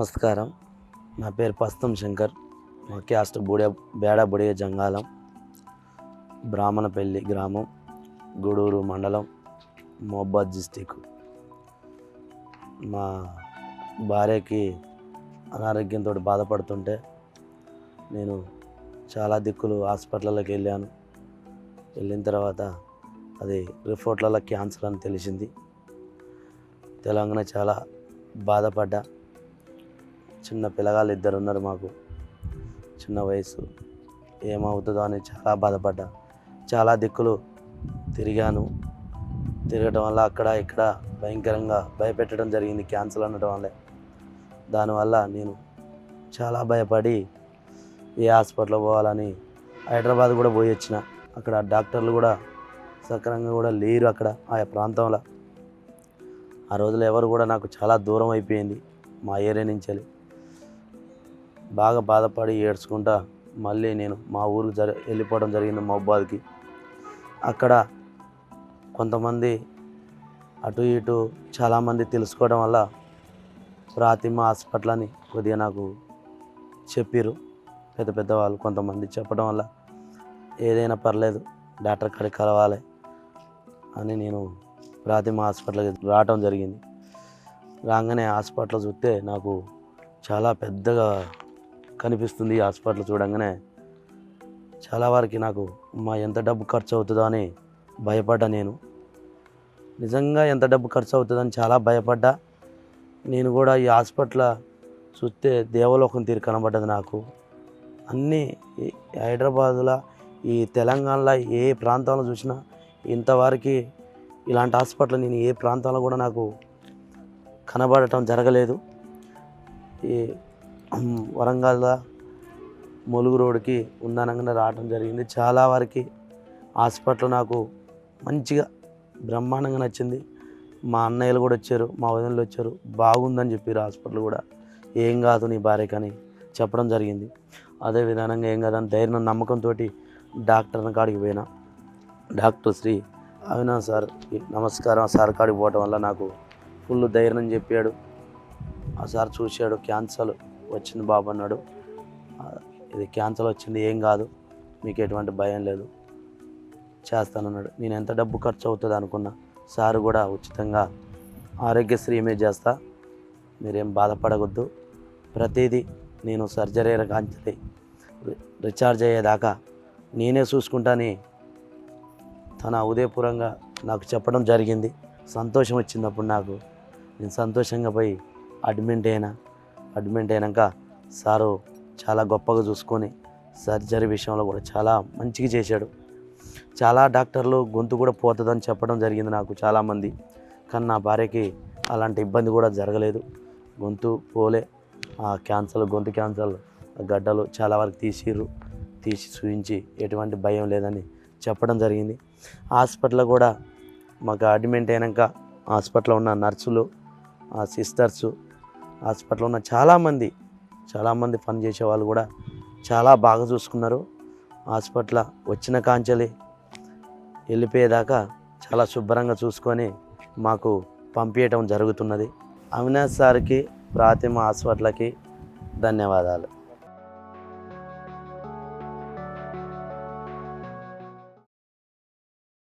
నమస్కారం. నా పేరు పస్తం శంకర్. మా క్యాస్ట్ బుడే బేడ బుడియ జంగాలం. బ్రాహ్మణపల్లి గ్రామం గూడూరు మండలం మోబాద్ డిస్టిక్. మా భార్యకి అనారోగ్యంతో బాధపడుతుంటే నేను చాలా దిక్కులు హాస్పిటల్లోకి వెళ్ళాను. వెళ్ళిన తర్వాత అది రిపోర్ట్లలో క్యాన్సర్ అని తెలిసింది. తెలంగాణ చాలా బాధపడ్డా. చిన్న పిల్లగాళ్ళు ఇద్దరు ఉన్నారు మాకు. చిన్న వయసు. ఏమవుతుందో అని చాలా బాధపడ్డా. చాలా దిక్కులు తిరిగాను. తిరగటం వల్ల అక్కడ ఇక్కడ భయంకరంగా భయపెట్టడం జరిగింది క్యాన్సర్ అనడం వల్ల. దానివల్ల నేను చాలా భయపడి ఏ హాస్పిటల్ పోవాలని హైదరాబాద్ కూడా పోయి వచ్చిన. అక్కడ డాక్టర్లు కూడా సక్రమంగా కూడా లేరు అక్కడ ఆ ప్రాంతంలో. ఆ రోజులు ఎవరు కూడా నాకు చాలా దూరం అయిపోయింది మా ఏరియా నుంచి వెళ్ళి. బాగా బాధపడి ఏడ్చుకుంటా మళ్ళీ నేను మా ఊరికి జరి వెళ్ళిపోవడం జరిగింది మహబాద్కి అక్కడ కొంతమంది అటు ఇటు చాలామంది తెలుసుకోవడం వల్ల ప్రాతిమ హాస్పిటల్ అని కొద్దిగా నాకు చెప్పారు పెద్ద పెద్ద వాళ్ళు కొంతమంది చెప్పడం వల్ల ఏదైనా పర్లేదు డాక్టర్ కాడికి కలవాలి అని నేను ప్రాతిమ హాస్పిటల్కి రావటం జరిగింది. రాగానే హాస్పిటల్ చూస్తే నాకు చాలా పెద్దగా కనిపిస్తుంది ఈ హాస్పిటల్ చూడంగానే. చాలా వారికి నాకు మా ఎంత డబ్బు ఖర్చు అవుతుందో అని భయపడ్డా నేను. నిజంగా ఎంత డబ్బు ఖర్చు అవుతుందని చాలా భయపడ్డా. నేను కూడా ఈ హాస్పిటల్ చూస్తే దేవలోకం తీరు కనబడ్డది నాకు. అన్నీ హైదరాబాదులో ఈ తెలంగాణలో ఏ ప్రాంతంలో చూసినా ఇంతవరకు ఇలాంటి హాస్పిటల్ నేను ఏ ప్రాంతంలో కూడా నాకు కనబడటం జరగలేదు. ఈ వరంగల్ ములుగు రోడ్డుకి ఉందనంగానే రావడం జరిగింది. చాలా వరకు హాస్పిటల్ నాకు మంచిగా బ్రహ్మాండంగా నచ్చింది. మా అన్నయ్యలు కూడా వచ్చారు మా వదినలు వచ్చారు. బాగుందని చెప్పారు హాస్పిటల్ కూడా. ఏం కాదు నీ భార్యకని చెప్పడం జరిగింది. అదే విధానంగా ఏం కాదని ధైర్యం నమ్మకంతో డాక్టర్ని కాడికి పోయినా. డాక్టర్ శ్రీ అవినా సార్ నమస్కారం. సార్ కాడికి పోవటం వల్ల నాకు ఫుల్ ధైర్యం చెప్పాడు. ఆ సార్ చూశాడు క్యాన్సర్ వచ్చింది బాబు అన్నాడు. ఇది క్యాన్సల్ వచ్చింది ఏం కాదు మీకు ఎటువంటి భయం లేదు చేస్తానన్నాడు. నేను ఎంత డబ్బు ఖర్చు అవుతుంది అనుకున్నా సార్ కూడా ఉచితంగా ఆరోగ్యశ్రీ మీద చేస్తా మీరేం బాధపడవద్దు. ప్రతిదీ నేను సర్జరీ కాంచి రీఛార్జ్ అయ్యేదాకా నేనే చూసుకుంటాని. తన ఉదయపూర్వంగా నాకు చెప్పడం జరిగింది సంతోషం వచ్చింది అప్పుడు నాకు. నేను సంతోషంగా పోయి అడ్మిట్ అయినా అడ్మిట్ అయినాక సారు చాలా గొప్పగా చూసుకొని సర్జరీ విషయంలో కూడా చాలా మంచిగా చేశాడు. చాలా డాక్టర్లు గొంతు కూడా పోతుందని చెప్పడం జరిగింది నాకు చాలామంది. కానీ నా భార్యకి అలాంటి ఇబ్బంది కూడా జరగలేదు. గొంతు పోలే. ఆ క్యాన్సర్ గొంతు క్యాన్సర్ గడ్డలు చాలా వరకు తీసిర్రు. తీసి చూయించి ఎటువంటి భయం లేదని చెప్పడం జరిగింది. హాస్పిటల్లో కూడా మాకు అడ్మిట్ అయినాక హాస్పిటల్లో ఉన్న నర్సులు ఆ సిస్టర్సు హాస్పిటల్లో ఉన్న చాలామంది చాలామంది పనిచేసే వాళ్ళు కూడా చాలా బాగా చూసుకున్నారు. హాస్పిటల్ వచ్చిన కాంచెలి వెళ్ళిపోయేదాకా చాలా శుభ్రంగా చూసుకొని మాకు పంపించడం జరుగుతున్నది. అవినాష్ సార్కి ప్రాతిమ హాస్పిటల్కి ధన్యవాదాలు.